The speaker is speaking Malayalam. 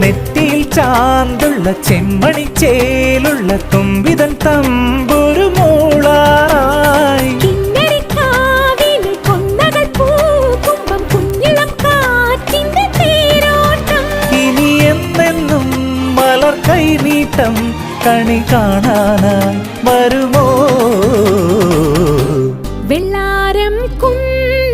നെറ്റിയിൽ ചാന്തുള്ള ചെമ്മണി ചേലുള്ള തുമ്പിതൻ തമ്പൊരു മൂളാറായി മലർ കൈനീട്ടം കണി കാണാനായി വരുമോ? വെള്ളാരം കുന്ന